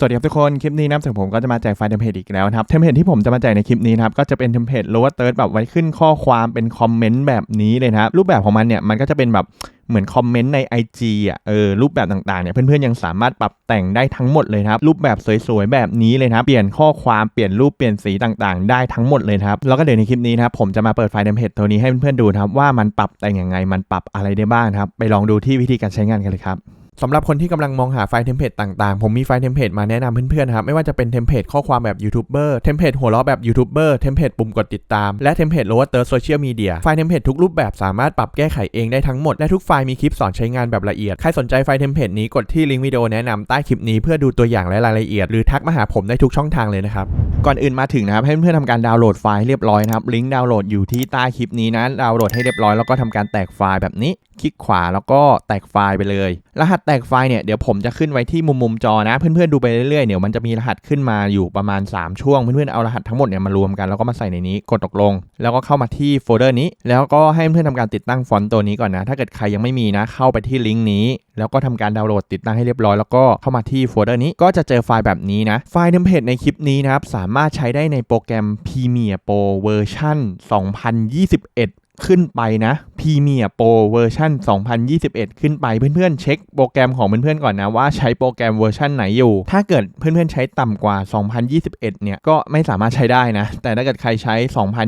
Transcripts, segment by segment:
สวัสดีครับทุกคน คลิปนี้นะครับถึงผมก็จะมาแจกไฟล์เทมเพลตอีกแล้วนะครับ เทมเพลตที่ผมจะมาแจกในคลิปนี้นะครับ ก็จะเป็นเทมเพลต lower third แบบไว้ขึ้นข้อความเป็นคอมเมนต์แบบนี้เลยนะครับ รูปแบบของมันเนี่ย มันก็จะเป็นแบบเหมือนคอมเมนต์ใน IG อะ เออ รูปแบบต่างๆ เนี่ย เพื่อนๆ ยังสามารถปรับแต่งได้ทั้งหมดเลยครับ รูปแบบสวยๆ แบบนี้เลยนะครับ เปลี่ยนข้อความ เปลี่ยนรูป เปลี่ยนสีต่างๆ ได้ทั้งหมดเลยครับ แล้วก็เดี๋ยวในคลิปนี้นะครับ ผมจะมาเปิดไฟล์เทมเพลตตัวนี้ให้เพื่อนๆ ดูครับว่ามันปรับแต่งยังไง มันปรับอะไรได้บ้างครับ ไปลองดูที่วิธีการใช้งานกันเลยครับ สำหรับคนที่กำลังมองหาไฟล์เทมเพลตต่างๆ ผมมีไฟล์เทมเพลตมาแนะนำเพื่อนๆครับ ไม่ว่าจะเป็นเทมเพลตข้อความแบบยูทูบเบอร์ เทมเพลตหัวเราะแบบยูทูบเบอร์ เทมเพลตปุ่มกดติดตาม และเทมเพลตโลว์เตอร์โซเชียลมีเดีย ไฟล์เทมเพลตทุกรูปแบบสามารถปรับแก้ไขเองได้ทั้งหมด และทุกไฟล์มีคลิปสอนใช้งานแบบละเอียด ใครสนใจไฟล์เทมเพลตนี้กดที่ลิงก์วิดีโอแนะนำใต้คลิปนี้เพื่อดูตัวอย่างและรายละเอียด หรือทักมาหาผมได้ทุกช่องทางเลยนะครับ ก่อนอื่นมาถึงนะครับให้เพื่อนๆทำการดาวน์โหลดไฟล์เรียบร้อยนะครับ ลิงก์ดาวน์โหลดอยู่ที่ใต้คลิปนี้นะดาวน์โหลดให้เรียบร้อยแล้วก็ทำการแตกไฟล์แบบนี้ คลิกขวาแล้วก็แตกไฟล์ไปเลย รหัสแตกไฟล์เนี่ยเดี๋ยวผมจะขึ้นไว้ที่มุมมุมจอนะ เพื่อนๆดูไปเรื่อยๆเดี๋ยวมันจะมีรหัสขึ้นมาอยู่ประมาณ 3 ช่วง เพื่อนๆเอารหัสทั้งหมดเนี่ยมารวมกันแล้วก็มาใส่ในนี้กดตกลง แล้วก็เข้ามาที่โฟลเดอร์นี้ แล้วก็ให้เพื่อนๆทำการติดตั้งฟอนต์ตัวนี้ก่อนนะ ถ้าเกิดใครยังไม่มีนะเข้าไปที่ลิงก์นี้ แล้วก็ทำการดาวน์โหลดติดตั้งให้เรียบร้อยแล้วก็เข้ามาที่โฟลเดอร์นี้ก็จะเจอไฟล์แบบนี้นะไฟล์เทมเพลตในคลิปนี้นะครับสามารถใช้ได้ในโปรแกรม Premiere Pro เวอร์ชัน2021 ขึ้นไปนะ Premiere Pro เวอร์ชัน2021 ขึ้นไปเพื่อนๆ เช็คโปรแกรมของเพื่อนๆก่อนนะว่าใช้โปรแกรมเวอร์ชันไหนอยู่ ถ้าเกิดเพื่อนๆใช้ต่ำกว่า 2021 เนี่ยก็ไม่สามารถใช้ได้นะ แต่ถ้าเกิดใครใช้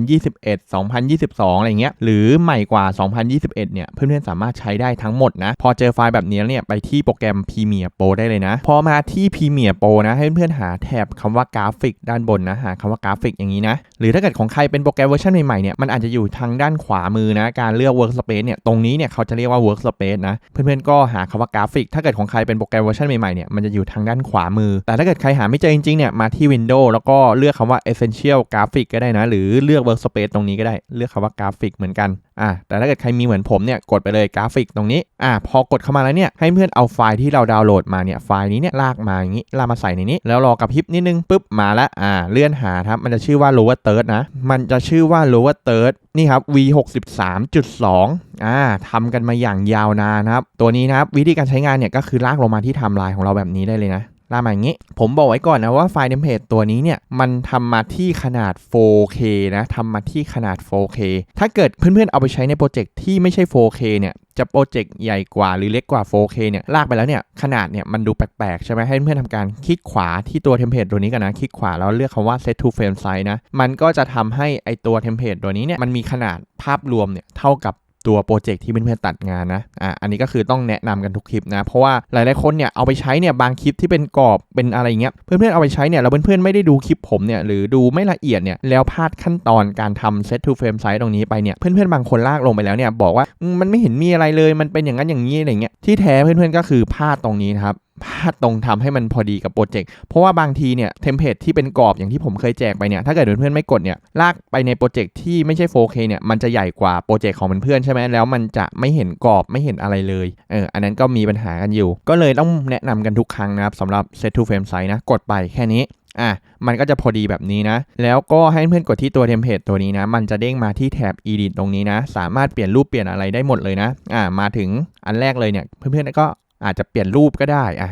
2021 2022 อะไรเงี้ยหรือใหม่กว่า 2021 เนี่ยเพื่อนๆสามารถใช้ได้ทั้งหมดนะ พอเจอไฟล์แบบนี้เนี่ยไปที่โปรแกรม Premiere Pro ได้เลยนะ พอมาที่ Premiere Pro นะให้เพื่อนๆหาแถบคำว่ากราฟิกด้านบนนะหาคำว่ากราฟิกอย่างนี้นะหรือถ้าเกิดของใครเป็นโปรแกรมเวอร์ชันใหม่ๆเนี่ยมันอาจจะอยู่ทางด้านขวามือนะ การเลือก Workspace เนี่ย ตรงนี้เนี่ยเขาจะเรียกว่า Workspace นะ เพื่อนๆ ก็หาคำว่ากราฟิก ถ้าเกิดของใครเป็นโปรแกรมเวอร์ชันใหม่ๆ เนี่ย มันจะอยู่ทางด้านขวามือ แต่ถ้าเกิดใครหาไม่เจอจริงๆ เนี่ย มาที่ Windows แล้วก็เลือกคำว่า Essential Graphic ก็ได้นะ หรือเลือก Workspace ตรงนี้ก็ได้ เลือกคำว่ากราฟิกเหมือนกัน อะแต่ถ้าเกิดใครมีเหมือนผมเนี่ยกดไปเลยกราฟิกตรงนี้อะพอกดเข้ามาแล้วเนี่ยให้เพื่อนเอาไฟล์ที่เราดาวน์โหลดมาเนี่ยไฟล์นี้เนี่ยลากมาอย่างนี้ลากมาใส่ในนี้ แล้วรอกับพริบนิดนึงปุ๊บมาล้วอ่าเลื่อนหาครับมันจะชื่อว่า lower third นะ มันจะชื่อว่า lower third นี่ครับ v 6 3 2อ่าทำกันมาอย่างยาวนานครับ ตัวนี้นะครับวิธีการใช้งานเนี่ยก็คือลากลงมาที่ไทม์ไลน์ของเราแบบนี้ได้เลยนะ ลากมาอย่างนี้ ผมบอกไว้ก่อนนะว่าไฟล์เทมเพลตตัวนี้เนี่ย มันทำมาที่ขนาด 4K นะทำมาที่ขนาด 4K ถ้าเกิดเพื่อนๆเอาไปใช้ในโปรเจกต์ที่ไม่ใช่ 4K เนี่ยจะโปรเจกต์ใหญ่กว่าหรือเล็กกว่า 4K เนี่ยลากไปแล้วเนี่ยขนาดเนี่ยมันดูแปลกๆ ใช่ไหมให้เพื่อนๆทำการคลิกขวาที่ตัวเทมเพลตตัวนี้กันนะคลิกขวาแล้วเลือกคำว่า set to frame size นะมันก็จะทำให้ไอตัวเทมเพลตตัวนี้เนี่ยมันมีขนาดภาพรวมเนี่ยเท่ากับ ตัวโปรเจกต์ที่เพื่อนๆตัดงานนะอะอันนี้ก็คือต้องแนะนำกันทุกคลิปนะ เพราะว่าหลายๆคนเนี่ยเอาไปใช้เนี่ยบางคลิปที่เป็นกรอบเป็นอะไรเงี้ยเพื่อนๆเอาไปใช้เนี่ยเราเพื่อนๆไม่ได้ดูคลิปผมเนี่ยหรือดูไม่ละเอียดเนี่ยแล้วพลาดขั้นตอนการทำ set to frame size ตรงนี้ไปเนี่ยเพื่อนๆบางคนลากลงไปแล้วเนี่ยบอกว่ามันไม่เห็นมีอะไรเลยมันเป็นอย่างนั้นอย่างนี้อะไรเงี้ยที่แท้เพื่อนๆก็คือพลาดตรงนี้นะครับ พลาดตรงทำให้มันพอดีกับโปรเจกต์เพราะว่าบางทีเนี่ยเทมเพลตที่เป็นกรอบอย่างที่ผมเคยแจกไปเนี่ยถ้าเกิดเพื่อนๆไม่กดเนี่ยลากไปในโปรเจกต์ที่ไม่ใช่ 4K เนี่ยมันจะใหญ่กว่าโปรเจกต์ของเพื่อนๆใช่ไหมแล้วมันจะไม่เห็นกรอบไม่เห็นอะไรเลยเอออันนั้นก็มีปัญหากันอยู่ ก็เลยต้องแนะนำกันทุกครั้งนะครับสำหรับ set to frame size นะกดไปแค่นี้อะ มันก็จะพอดีแบบนี้นะ แล้วก็ให้เพื่อนกดที่ตัวเทมเพลตตัวนี้นะ มันจะเด้งมาที่แถบ edit ตรงนี้นะ สามารถเปลี่ยนรูปเปลี่ยนอะไรได้หมดเลยนะ อะมาถึงอันแรกเลยเนี่ย เพื่อนๆก็ อาจจะเปลี่ยนรูปก็ได้อะ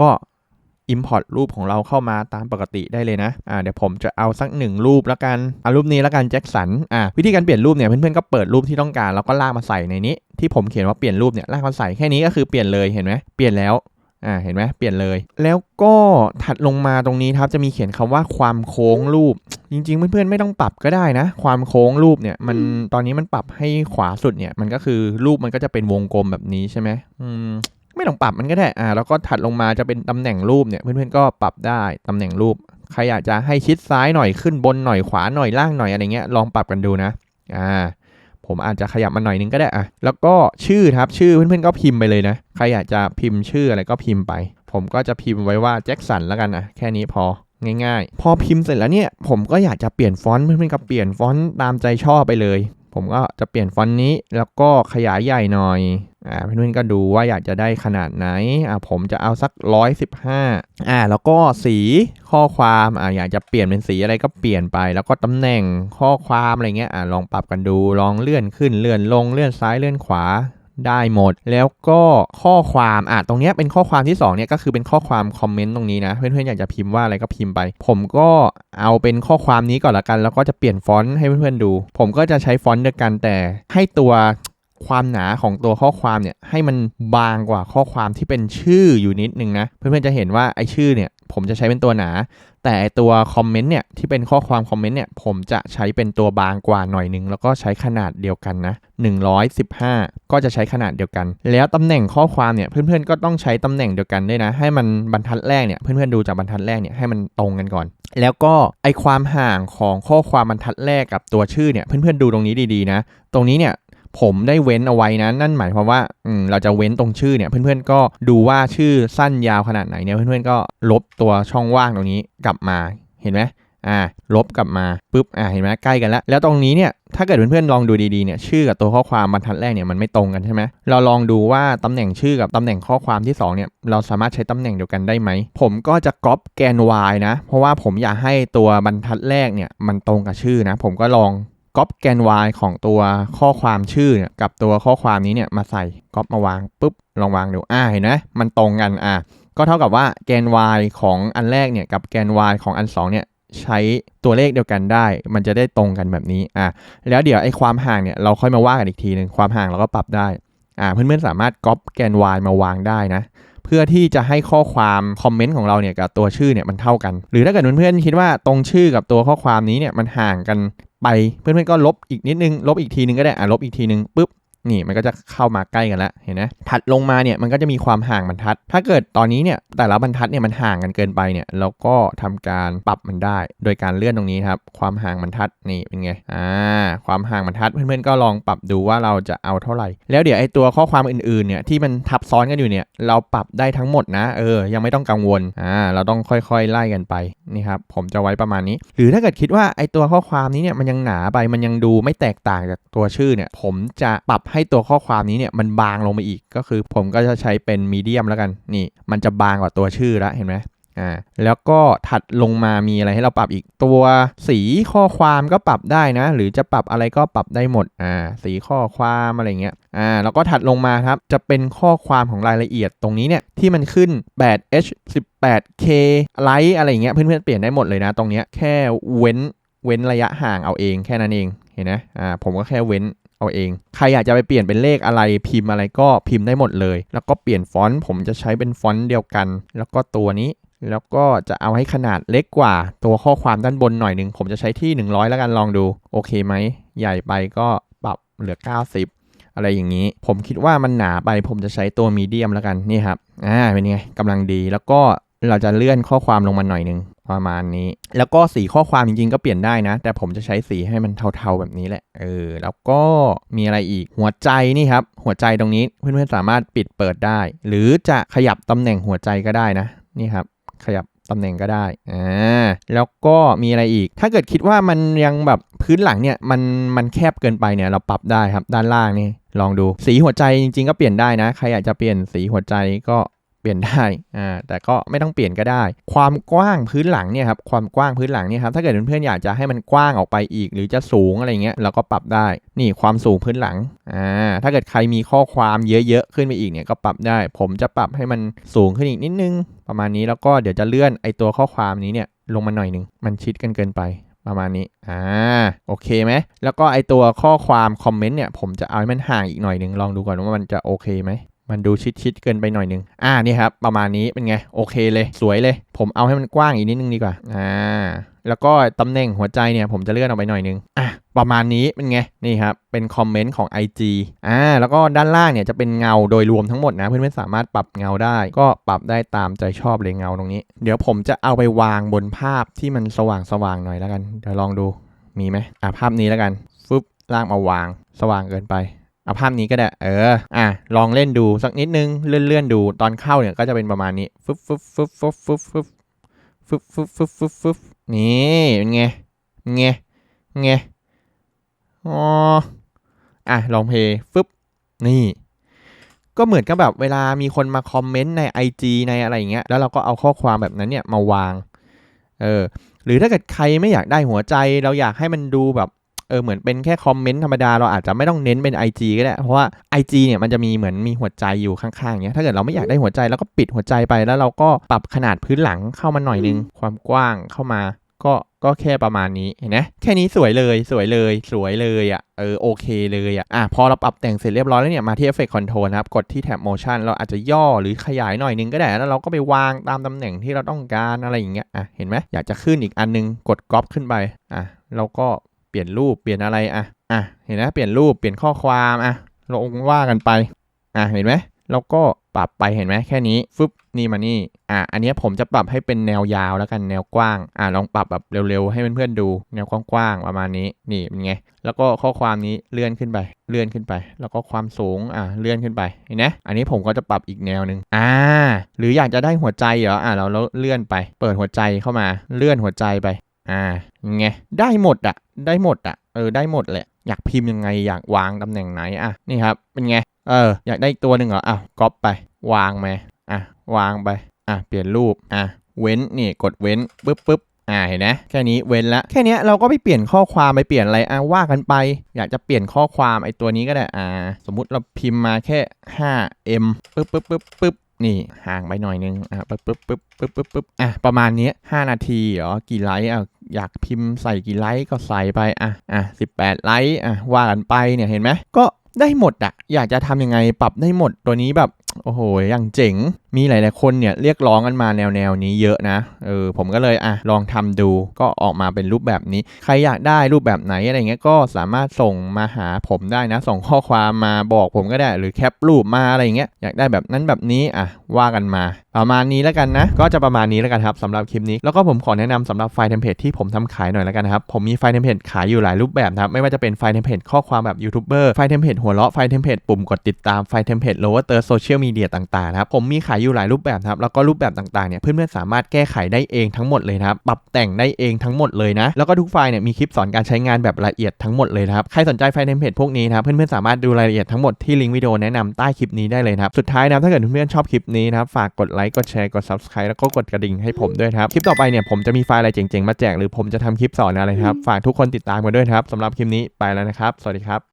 ก็ import รูปของเราเข้ามาตามปกติได้เลยนะอ่าเดี๋ยวผมจะเอาสักหนึ่งรูปแล้วกันเอารูปนี้แล้วกันแจ็คสันอ่าวิธีการเปลี่ยนรูปเนี่ยเพื่อนๆก็เปิดรูปที่ต้องการแล้วก็ลากมาใส่ในนี้ ที่ผมเขียนว่าเปลี่ยนรูปเนี่ยลากมาใส่แค่นี้ก็คือเปลี่ยนเลยเห็นไหมเปลี่ยนแล้วอ่าเห็นไหมเปลี่ยนเลย แล้วก็ถัดลงมาตรงนี้ครับจะมีเขียนคำว่าความโค้งรูป จริง ๆ เพื่อนๆไม่ต้องปรับก็ได้นะ ความโค้งรูปเนี่ยมันตอนนี้มันปรับให้ขวาสุดเนี่ยมันก็คือรูปมันก็จะเป็นวงกลมแบบนี้ใช่ไหมอืม ไม่ต้องปรับมันก็ได้อ่าแล้วก็ถัดลงมาจะเป็นตำแหน่งรูปเนี่ยเพื่อนๆก็ปรับได้ตำแหน่งรูป ใครอยากจะให้ชิดซ้ายหน่อยขึ้นบนหน่อยขวาหน่อยล่างหน่อยอะไรเงี้ยลองปรับกันดูนะอ่าผมอาจจะขยับมาหน่อยนึงก็ได้อะแล้วก็ชื่อครับชื่อเพื่อนๆก็พิมพ์ไปเลยนะ ใครอยากจะพิมพ์ชื่ออะไรก็พิมพ์ไป ผมก็จะพิมพ์ไว้ว่าแจ็คสันแล้วกันอะแค่นี้พอง่ายๆ พอพิมพ์เสร็จแล้วเนี่ย ผมก็อยากจะเปลี่ยนฟอนต์เพื่อนๆก็เปลี่ยนฟอนต์ตามใจชอบไปเลย ผมก็จะเปลี่ยนฟอนต์นี้แล้วก็ขยายใหญ่หน่อย อ่าเพื่อนๆก็ดูว่าอยากจะได้ขนาดไหนอ่าผมจะเอาสัก 115อ่าแล้วก็สีข้อความอ่าอยากจะเปลี่ยนเป็นสีอะไรก็เปลี่ยนไป แล้วก็ตำแหน่งข้อความอะไรเงี้ยอ่าลองปรับกันดูลองเลื่อนขึ้นเลื่อนลงเลื่อนซ้ายเลื่อนขวาได้หมด แล้วก็ข้อความอะตรงเนี้ยเป็นข้อความที่2เนี่ยก็คือเป็นข้อความคอมเมนต์ตรงนี้นะเพื่อนๆอยากจะพิมพ์ว่าอะไรก็พิมพ์ไป ผมก็เอาเป็นข้อความนี้ก่อนละกัน แล้วก็จะเปลี่ยนฟอนต์ให้เพื่อนๆดู ผมก็จะใช้ฟอนต์เดียวกันแต่ให้ตัว ความหนาของตัวข้อความเนี่ยให้มันบางกว่าข้อความที่เป็นชื่ออยู่นิดนึงนะ เพื่อนๆจะเห็นว่าไอชื่อเนี่ยผมจะใช้เป็นตัวหนา แต่ตัวคอมเมนต์เนี่ยที่เป็นข้อความคอมเมนต์เนี่ยผมจะใช้เป็นตัวบางกว่าหน่อยนึง แล้วก็ใช้ขนาดเดียวกันนะ115 ก็จะใช้ขนาดเดียวกัน แล้วตำแหน่งข้อความเนี่ยเพื่อนๆก็ต้องใช้ตำแหน่งเดียวกันด้วยนะ ให้มันบรรทัดแรกเนี่ยเพื่อนๆดูจากบรรทัดแรกเนี่ยให้มันตรงกันก่อน แล้วก็ไอความห่างของข้อความบรรทัดแรกกับตัวชื่อเนี่ยเพื่อนๆดูตรงนี้ดีๆนะ ตรงนี้เนี่ย ผมได้เว้นเอาไว้นะนั่นหมายความว่าอืมเราจะเว้นตรงชื่อเนี่ย เพื่อนๆก็ดูว่าชื่อสั้นยาวขนาดไหนเนี่ยเพื่อนๆก็ลบตัวช่องว่างตรงนี้กลับมาเห็นไหมอ่าลบกลับมาปุ๊บอ่าเห็นไหมใกล้กันแล้ว แล้วตรงนี้เนี่ยถ้าเกิดเพื่อนๆลองดูดีๆเนี่ยชื่อกับตัวข้อความบรรทัดแรกเนี่ยมันไม่ตรงกันใช่ไหมเราลองดูว่าตำแหน่งชื่อกับตำแหน่งข้อความที่สองเนี่ยเราสามารถใช้ตำแหน่งเดียวกันได้ไหม ผมก็จะก๊อปแกน y นะ เพราะว่าผมอยากให้ตัวบรรทัดแรกเนี่ยมันตรงกับชื่อนะ ผมก็ลอง ก๊อปแกน y ของตัวข้อความชื่อเนี่ยกับตัวข้อความนี้เนี่ยมาใส่ก๊อปมาวางปุ๊บลองวางดูอ่าเห็นไหมมันตรงกันอ่าก็เท่ากับว่าแกน y ของอันแรกเนี่ยกับแกน y ของอันสองเนี่ยใช้ตัวเลขเดียวกันได้ มันจะได้ตรงกันแบบนี้อ่าแล้วเดี๋ยวไอ้ความห่างเนี่ยเราค่อยมาว่ากันอีกทีหนึ่งความห่างเราก็ปรับได้อ่าเพื่อนๆสามารถก๊อปแกน y มาวางได้นะ เพื่อที่จะให้ข้อความคอมเมนต์ของเราเนี่ยกับตัวชื่อเนี่ยมันเท่ากัน หรือถ้าเกิดเพื่อนๆคิดว่าตรงชื่อกับตัวข้อความนี้เนี่ยมันห่างกันไปเพื่อนๆก็ลบอีกนิดนึง ลบอีกทีนึงก็ได้อะลบอีกทีนึงปุ๊บ นี่มันก็จะเข้ามาใกล้กันแล้วเห็นไหมถัดลงมาเนี่ยมันก็จะมีความห่างบรรทัด ถ้าเกิดตอนนี้เนี่ยแต่ละบรรทัดเนี่ยมันห่างกันเกินไปเนี่ยเราก็ทำการปรับมันได้ โดยการเลื่อนตรงนี้ครับความห่างบรรทัดนี่เป็นไงอ่าความห่างบรรทัดเพื่อนๆก็ลองปรับดูว่าเราจะเอาเท่าไหร่ แล้วเดี๋ยวไอ้ตัวข้อความอื่นๆเนี่ยที่มันทับซ้อนกันอยู่เนี่ยเราปรับได้ทั้งหมดนะเออยังไม่ต้องกังวลอ่าเราต้องค่อยๆไล่กันไปนี่ครับผมจะไว้ประมาณนี้ หรือถ้าเกิดคิดว่าไอ้ตัวข้อความนี้เนี่ยมันยังหนาไปมันยังดูไม่แตกต่างจากตัวชื่อเนี่ยผมจะปรับให้ตัวข้อความนี้เนี่ยมันบางลงไปอีก ก็คือผมก็จะใช้เป็นมีเดียมแล้วกันนี่ มันจะบางกว่าตัวชื่อแล้วเห็นไหมอ่าแล้วก็ถัดลงมามีอะไรให้เราปรับอีกตัวสีข้อความก็ปรับได้นะ หรือจะปรับอะไรก็ปรับได้หมดอ่าสีข้อความอะไรเงี้ยอ่าแล้วก็ถัดลงมาครับจะเป็นข้อความของรายละเอียดตรงนี้เนี่ยที่มันขึ้น 8h 18k ไลค์อะไรเงี้ยเพื่อนๆเปลี่ยนได้หมดเลยนะตรงเนี้ยแค่เว้นเว้นระยะห่างเอาเองแค่นั้นเองเห็นไหมอ่าผมก็แค่เว้น เอาเอง ใครอยากจะไปเปลี่ยนเป็นเลขอะไรพิมพ์อะไรก็พิมพ์ได้หมดเลย แล้วก็เปลี่ยนฟอนต์ผมจะใช้เป็นฟอนต์เดียวกัน แล้วก็ตัวนี้แล้วก็จะเอาให้ขนาดเล็กกว่าตัวข้อความด้านบนหน่อยหนึ่งผมจะใช้ที่ 100 แล้วกันลองดู โอเคไหม ใหญ่ไปก็ปรับเหลือ 90 อะไรอย่างนี้ ผมคิดว่ามันหนาไปผมจะใช้ตัวมีเดียมแล้วกันนี่ครับอ่าเป็นไงกำลังดีแล้วก็ เราจะเลื่อนข้อความลงมาหน่อยนึงประมาณนี้ แล้วก็สีข้อความจริงๆก็เปลี่ยนได้นะ แต่ผมจะใช้สีให้มันเทาๆแบบนี้แหละ เออ แล้วก็มีอะไรอีก หัวใจนี่ครับ หัวใจตรงนี้เพื่อนๆสามารถปิดเปิดได้ หรือจะขยับตำแหน่งหัวใจก็ได้นะ นี่ครับ ขยับตำแหน่งก็ได้ อ่า แล้วก็มีอะไรอีก ถ้าเกิดคิดว่ามันยังแบบพื้นหลังเนี่ยมันมันแคบเกินไปเนี่ยเราปรับได้ครับด้านล่างนี่ลองดูสีหัวใจจริงๆก็เปลี่ยนได้นะ ใครอยากจะเปลี่ยนสีหัวใจก็ เปลี่ยนได้อ่าแต่ก็ไม่ต้องเปลี่ยนก็ได้ ความกว้างพื้นหลังเนี่ยครับความกว้างพื้นหลังเนี่ยครับถ้าเกิดเพื่อนๆอยากจะให้มันกว้างออกไปอีก หรือจะสูงอะไรเงี้ยเราก็ปรับได้นี่ความสูงพื้นหลังอ่าถ้าเกิดใครมีข้อความเยอะๆขึ้นไปอีกเนี่ยก็ปรับได้ ผมจะปรับให้มันสูงขึ้นอีกนิดนึง ประมาณนี้แล้วก็เดี๋ยวจะเลื่อนไอตัวข้อความนี้เนี่ยลงมาหน่อยนึงมันชิดกันเกินไปประมาณนี้ อ่า โอเคไหม แล้วก็ไอตัวข้อความคอมเมนต์เนี่ย ผมจะเอาให้มันห่างอีกหน่อยหนึ่งลองดูก่อนว่ามันจะโอเคไหม มันดูชิดๆเกินไปหน่อยนึง อ่านี่ครับ ประมาณนี้เป็นไง โอเคเลย สวยเลย ผมเอาให้มันกว้างอีกนิดนึงดีกว่า อ่า แล้วก็ตำแหน่งหัวใจเนี่ย ผมจะเลื่อนออกไปหน่อยนึง อะ ประมาณนี้เป็นไง นี่ครับ เป็นคอมเมนต์ของ IG อ่า แล้วก็ด้านล่างเนี่ยจะเป็นเงาโดยรวมทั้งหมดนะ เพื่อนๆสามารถปรับเงาได้ ก็ปรับได้ตามใจชอบเลยเงาตรงนี้ เดี๋ยวผมจะเอาไปวางบนภาพที่มันสว่างๆหน่อยแล้วกัน เดี๋ยวลองดู มีไหมอะภาพนี้แล้วกัน ฟึบลากมาวาง สว่างเกินไป เอาภาพนี้ก็ได้ เออ อะ ลองเล่นดูสักนิดนึง เลื่อนๆดู ตอนเข้าเนี่ยก็จะเป็นประมาณนี้ ฟึบฟึบฟึบฟึบฟึบฟึบฟึบฟึบฟึบฟึบฟึบนี่เป็นไงเป็นไงเป็นไงอ๋อ อะ ลองเพย์ฟึบ นี่ ก็เหมือนกับแบบเวลามีคนมาคอมเมนต์ใน IG ในอะไรอย่างเงี้ย แล้วเราก็เอาข้อความแบบนั้นเนี่ยมาวาง เออ หรือถ้าเกิดใครไม่อยากได้หัวใจ เราอยากให้มันดูแบบ เเออเหมือนเป็นแค่คอมเมนต์ธรรมดาเราอาจจะไม่ต้องเน้นเป็น IG ก็ได้เพราะว่า IG เนี่ยมันจะมีเหมือนมีหัวใจอยู่ข้างๆอย่างเงี้ยถ้าเกิดเราไม่อยากได้หัวใจเราก็ปิดหัวใจไปแล้วเราก็ปรับขนาดพื้นหลังเข้ามาหน่อยนึงความกว้างเข้ามาก็ก็แค่ประมาณนี้เห็นไหมแค่นี้สวยเลยสวยเลยสวยเลยอะเออโอเคเลยอะอะพอเราปรับแต่งเสร็จเรียบร้อยแล้วเนี่ยมาที่ Effect Control นะครับ กดที่แท็บ Motion เราอาจจะย่อหรือขยายหน่อยนึงก็ได้ แล้วเราก็ไปวางตามตำแหน่งที่เราต้องการอะไรอย่างเงี้ยอะเห็นไหมอยากจะขึ้นอีกอันนึงกดก๊อปขึ้นไปอะเราก็ เปลี่ยนรูปเปลี่ยนอะไรอะอะเห็นไหมเปลี่ยนรูปเปลี่ยนข้อความอะเราว่ากันไปอะเห็นไหมแล้วก็ปรับไปเห็นไหมแค่นี้ฟึบนี่มานี่อะอันนี้ผมจะปรับให้เป็นแนวยาวแล้วกันแนวกว้างอะลองปรับแบบเร็วๆให้เพื่อนๆดูแนวกว้างๆประมาณนี้นี่เป็นไงแล้วก็ข้อความนี้เลื่อนขึ้นไป เลื่อนขึ้นไป แล้วก็ความสูงอะเลื่อนขึ้นไปเห็นไหมอันนี้ผมก็จะปรับอีกแนวหนึ่งอ่า หรืออยากจะได้หัวใจเหรออะเราเลื่อนไป เปิดหัวใจเข้ามาเลื่อนหัวใจไป อ่ายังไงได้หมดอะได้หมดอะเออได้หมดแหละอยากพิมพ์ยังไงอยากวางตำแหน่งไหนอะนี่ครับเป็นไงเอออยากได้อีกตัวหนึ่งเหรออะก๊อปไป วางไหมอะวางไปอะเปลี่ยนรูปอะเว้นนี่กดเว้นปึ๊บปึ๊บอ่าเห็นไหมแค่นี้เว้นละแค่นี้เราก็ไปเปลี่ยนข้อความไปเปลี่ยนอะไรอะว่ากันไป อยากจะเปลี่ยนข้อความไอ้ตัวนี้ก็ได้อ่าสมมุติเราพิมพ์มาแค่ 5m ปึ๊บปึ๊บปึ๊บปึ๊บนี่ห่างไปหน่อยนึงอะปึ๊บปึ๊บปึ๊บปึ๊บปึ๊บปึ๊บอะประมาณนี้5นาทีเหรอกี่ไลค์อะ อยากพิมพ์ใส่กี่ไลค์ก็ใส่ไปอะอะ18ไลค์อะว่ากันไปเนี่ยเห็นไหมก็ได้หมดอะอยากจะทำยังไงปรับได้หมดตัวนี้แบบ โอ้โหอย่างเจ๋ง มีหลายๆคนเนี่ยเรียกร้องกันมาแนวแนวนี้เยอะนะ เออผมก็เลยอะลองทำดู ก็ออกมาเป็นรูปแบบนี้ ใครอยากได้รูปแบบไหนอะไรเงี้ย ก็สามารถส่งมาหาผมได้นะ ส่งข้อความมาบอกผมก็ได้ หรือแคปรูปมาอะไรเงี้ย อยากได้แบบนั้นแบบนี้อะว่ากันมา ประมาณนี้แล้วกันนะ ก็จะประมาณนี้แล้วกันครับสำหรับคลิปนี้ แล้วก็ผมขอแนะนำสำหรับไฟล์เทมเพลตที่ผมทำขายหน่อยแล้วกันนะครับ ผมมีไฟล์เทมเพลตขายอยู่หลายรูปแบบครับ ไม่ว่าจะเป็นไฟล์เทมเพลตข้อความแบบยูทูบเบอร์ ไฟล์เทมเพลตหัวเราะ ไฟล์เทมเพลตปุ่มกดติดตาม ไฟล์เทมเพลตโลว์เตอร์โซเชียลมีเดียต่างๆนะครับผมมีขายอยู่หลายรูปแบบครับแล้วก็รูปแบบต่างๆเนี่ยเพื่อนๆสามารถแก้ไขได้เองทั้งหมดเลยนะครับปรับแต่งได้เองทั้งหมดเลยนะแล้วก็ทุกไฟล์เนี่ยมีคลิปสอนการใช้งานแบบละเอียดทั้งหมดเลยนะครับใครสนใจไฟล์เทมเพลตพวกนี้นะครับเพื่อนๆสามารถดูรายละเอียดทั้งหมดที่ลิงก์วิดีโอแนะนำใต้คลิปนี้ได้เลยนะครับสุดท้ายนะถ้าเกิดเพื่อนๆชอบคลิปนี้นะครับฝากกดไลค์กดแชร์กด subscribe แล้วก็กดกระดิ่งให้ผมด้วยครับคลิปต่อไปเนี่ยผมจะมีไฟล์อะไรเจ๋งๆมาแจกหรือผมจะทำคลิปสอนอะไรครับฝากทุกคนติดตามกันด้วยครับสำหรับคลิปนี้ไปแล้วนะครับ สวัสดีครับ